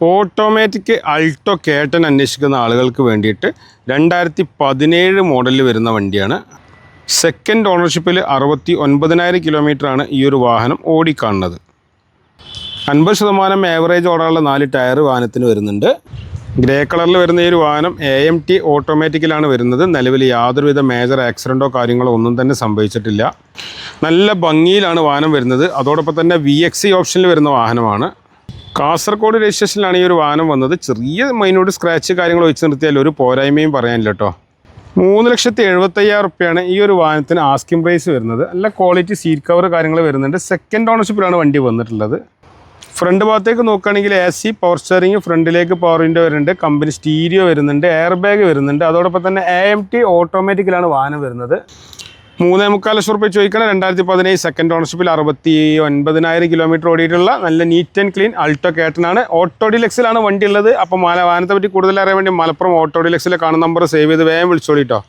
Automatic Alto കേട്ടൻ അന്വേഷിക്കുന്ന ആളുകൾക്ക് വേണ്ടിയിട്ട് രണ്ടായിരത്തി പതിനേഴ് മോഡലിൽ വരുന്ന വണ്ടിയാണ്. സെക്കൻഡ് ഓണർഷിപ്പിൽ അറുപത്തി ഒൻപതിനായിരം കിലോമീറ്ററാണ് ഈ ഒരു വാഹനം ഓടിക്കാണുന്നത്. അൻപത് ശതമാനം ആവറേജ് ഓടാനുള്ള നാല് ടയർ വാഹനത്തിന് വരുന്നുണ്ട്. ഗ്രേ കളറിൽ വരുന്ന ഈ ഒരു വാഹനം എ എം ടി ഓട്ടോമാറ്റിക്കിലാണ് വരുന്നത്. നിലവിൽ യാതൊരുവിധ മേജർ ആക്സിഡന്റോ കാര്യങ്ങളോ ഒന്നും തന്നെ സംഭവിച്ചിട്ടില്ല. നല്ല ഭംഗിയിലാണ് വാഹനം വരുന്നത്. അതോടൊപ്പം തന്നെ വി എക്സ് സി ഓപ്ഷനിൽ വരുന്ന വാഹനമാണ്. കാസർഗോഡ് രജിസ്ട്രേഷനിലാണ് ഈ ഒരു വാഹനം വന്നത്. ചെറിയ മൈനോട് സ്ക്രാച്ച് കാര്യങ്ങൾ വെച്ച് നിർത്തിയാൽ ഒരു പോരായ്മയും പറയാനില്ല കേട്ടോ മൂന്ന് ലക്ഷത്തി എഴുപത്തയ്യായിരം റുപ്യാണ് ഈ ഒരു വാഹനത്തിന് ആസ്കിംഗ് പ്രൈസ് വരുന്നത്. നല്ല ക്വാളിറ്റി സീറ്റ് കവർ കാര്യങ്ങൾ വരുന്നുണ്ട്. സെക്കൻഡ് ഓണർഷിപ്പിലാണ് വണ്ടി വന്നിട്ടുള്ളത്. ഫ്രണ്ട് ഭാഗത്തേക്ക് നോക്കുകയാണെങ്കിൽ എ സി പവർ സ്റ്റിയറിംഗ് ഫ്രണ്ടിലേക്ക് പവർ വിൻഡോ വരുന്നുണ്ട്. കമ്പനി സ്റ്റീരിയോ വരുന്നുണ്ട്. എയർ ബാഗ് വരുന്നുണ്ട്. അതോടൊപ്പം തന്നെ എ എം ടി ഓട്ടോമാറ്റിക്കിലാണ് വാഹനം വരുന്നത്. മൂന്നേ മുക്കാൽ ലക്ഷം റുപ്യ ചോദിക്കണം. രണ്ടായിരത്തി പതിനേഴ് സെക്കൻഡ് ഓണർഷിപ്പിൽ അറുപത്തി ഒൻപതിനായിരം കിലോമീറ്റർ ഓടിയിട്ടുള്ള നല്ല നീറ്റ് ആൻഡ് ക്ലീൻ അൾട്ടോ കേട്ടനാണ് ഓട്ടോ ഡിലക്സിലാണ് വണ്ടി ഉള്ളത്. അപ്പോൾ വാഹനത്തെ പറ്റി കൂടുതൽ അറിയാൻ വേണ്ടി മലപ്പുറം ഓട്ടോ ഡിലക്സിലെ കാണുന്ന നമ്പർ സേവ് ചെയ്ത് വേഗം വിളിച്ചോളിട്ടോ